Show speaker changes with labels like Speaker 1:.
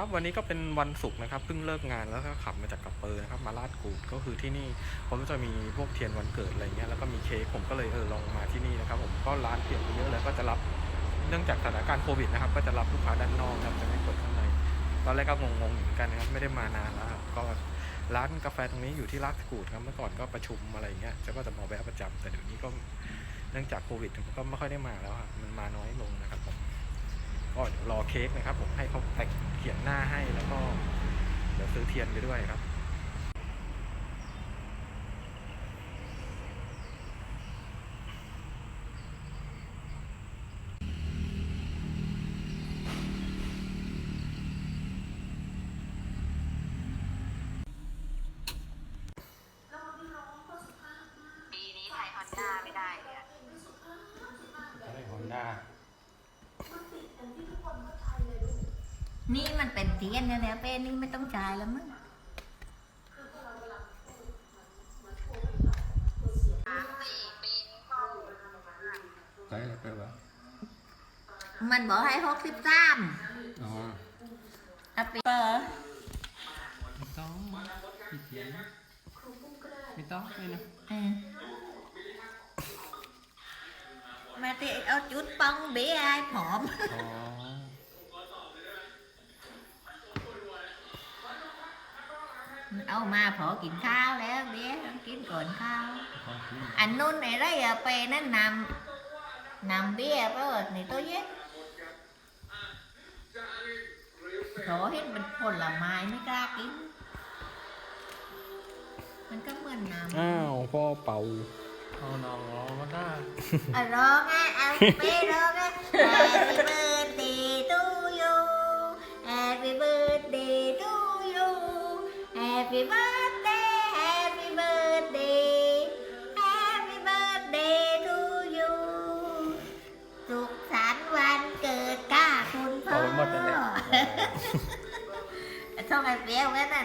Speaker 1: ครับวันนี้ก็เป็นวันศุกร์นะครับเพิ่งเลิกงานแล้วก็ขับมาจากกัปเปอร์นะครับมาลาดกูดก็คือที่นี่ผมจะมีพวกเทียนวันเกิดอะไรเงี้ยแล้วก็มีเค้กผมก็เลยเออลองมาที่นี่นะครับผมก็ร้านเปลี่ยนไปเยอะเลยก็จะรับเนื่องจากสถานการณ์โควิดนะครับก็จะรับลูกค้าด้านนอกนะครับจะไม่เปิดข้างในตอนแรกก็งงๆเหมือนกันนะครับไม่ได้มานานแล้วครับก็ร้านกาแฟตรงนี้อยู่ที่ลาดกูดครับเมื่อก่อนก็ประชุมอะไรเงี้ยจะก็จะมาแวะประจำแต่เดี๋ยวนี้ก็เนื่องจากโควิดผมก็ไม่ค่อยได้มาแล้วครับมันมาน้อยลงนะครับ ก็รอเค้กนะครับผมให้เขาแต่เขียนหน้าให้แล้วก็เดี๋ยวซื้อเทียนไปด้วยครับ
Speaker 2: ปีนี้ไทยฮอนด้าไม่ได้เลยอะ
Speaker 1: ได้ฮอนด้า
Speaker 3: นี่มันเป็นเทียนเนี่ยแล้วเป้นี่ไม่ต้องจ่ายแล้วมั้ง
Speaker 2: สามสี่ปีนี้ก็
Speaker 1: ใช่ไปวะ
Speaker 3: มันบอกให้หกสิบสาม
Speaker 1: อ๋อ
Speaker 3: อะปีเปอร์
Speaker 1: ไม่ต้องพี่เทียนไม่ต้องเลยนะ
Speaker 3: เออมาที่เอาจุดปองเบี้ยให้ผอม
Speaker 1: อ๋อ
Speaker 3: เอามาพอกินข้าวแล้วเบี้ยต้องกินก่อนข้าว
Speaker 1: ขอบคุณ
Speaker 3: อันนู้นไอ้ไรอะเปนั่นนำนำเบี้ยเปล่านี่ตัวเย็ดโถเห็นเป็นผลไม้ไม่กล้ากิน มันก็เหมือนน้ำ
Speaker 1: อ้าวพ่อเป่าเอาน้องร้องก็ได้
Speaker 3: อะร้องไงเอาไปร้องไง ช่อ
Speaker 1: เอาไปหมดนั่นแหละ
Speaker 3: ต้องไอ้เปี้ยวแม่นน่ะ